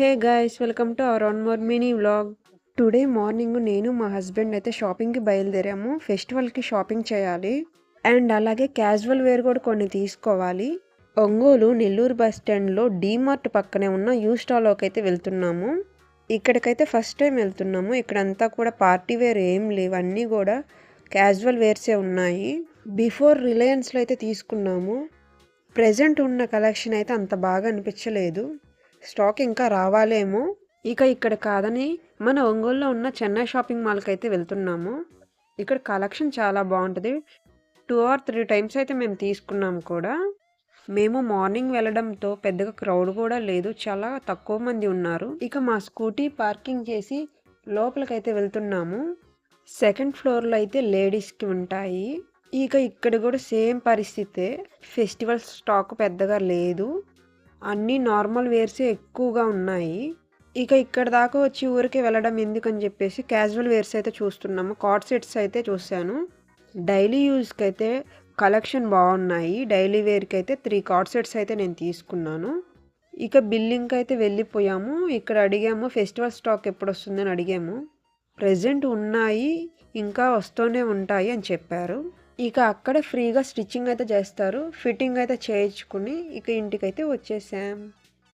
Hey guys welcome to our one more mini vlog. Today morning నేను మా husband అయితే షాపింగ్కి బయలుదేరాము. ఫెస్టివల్కి షాపింగ్ చేయాలి. అండ్ అలాగే క్యాజువల్ వేర్ కూడా కొన్ని తీసుకోవాలి. ఒంగోలు నెల్లూరు బస్ స్టాండ్లో డీమార్ట్ పక్కనే ఉన్న యూ స్టాల్లోకి అయితే వెళ్తున్నాము. ఇక్కడికైతే ఫస్ట్ టైం వెళ్తున్నాము. ఇక్కడంతా కూడా పార్టీ వేర్ ఏం లేవు. అన్నీ కూడా క్యాజువల్ వేర్సే ఉన్నాయి. బిఫోర్ రిలయన్స్లో అయితే తీసుకున్నాము. ప్రజెంట్ ఉన్న కలెక్షన్ అయితే అంత బాగా అనిపించలేదు. స్టాక్ ఇంకా రావాలేమో. ఇక ఇక్కడ కాదని మన ఒంగోలులో ఉన్న చెన్నై షాపింగ్ మాల్కి అయితే వెళ్తున్నాము. ఇక్కడ కలెక్షన్ చాలా బాగుంటుంది. టూ ఆర్ త్రీ టైమ్స్ అయితే మేము తీసుకున్నాము కూడా. మేము మార్నింగ్ వెళ్ళడంతో పెద్దగా క్రౌడ్ కూడా లేదు చాలా తక్కువ మంది ఉన్నారు. ఇక మా స్కూటీ పార్కింగ్ చేసి లోపలికైతే వెళ్తున్నాము. సెకండ్ ఫ్లోర్లో అయితే లేడీస్కి ఉంటాయి. ఇక ఇక్కడ కూడా సేమ్ పరిస్థితే. ఫెస్టివల్ స్టాక్ పెద్దగా లేదు. అన్నీ నార్మల్ వేర్సే ఎక్కువగా ఉన్నాయి. ఇక ఇక్కడ దాకా వచ్చి ఊరికి వెళ్ళడం ఎందుకని చెప్పేసి క్యాజువల్ వేర్స్ అయితే చూస్తున్నాము. కాట్ సెట్స్ అయితే చూశాను. డైలీ యూస్కి అయితే కలెక్షన్ బాగున్నాయి. డైలీ వేర్కి అయితే త్రీ కాట్ సెట్స్ అయితే నేను తీసుకున్నాను. ఇక బిల్లింగ్కి అయితే వెళ్ళిపోయాము. ఇక్కడ అడిగాము ఫెస్టివల్ స్టాక్ ఎప్పుడు వస్తుందని అడిగాము. ప్రజెంట్ ఉన్నాయి ఇంకా వస్తూనే ఉంటాయి అని చెప్పారు. ఇక అక్కడ ఫ్రీగా స్టిచ్చింగ్ అయితే చేస్తారు. ఫిట్టింగ్ అయితే చేయించుకుని ఇక ఇంటికైతే వచ్చేసాం.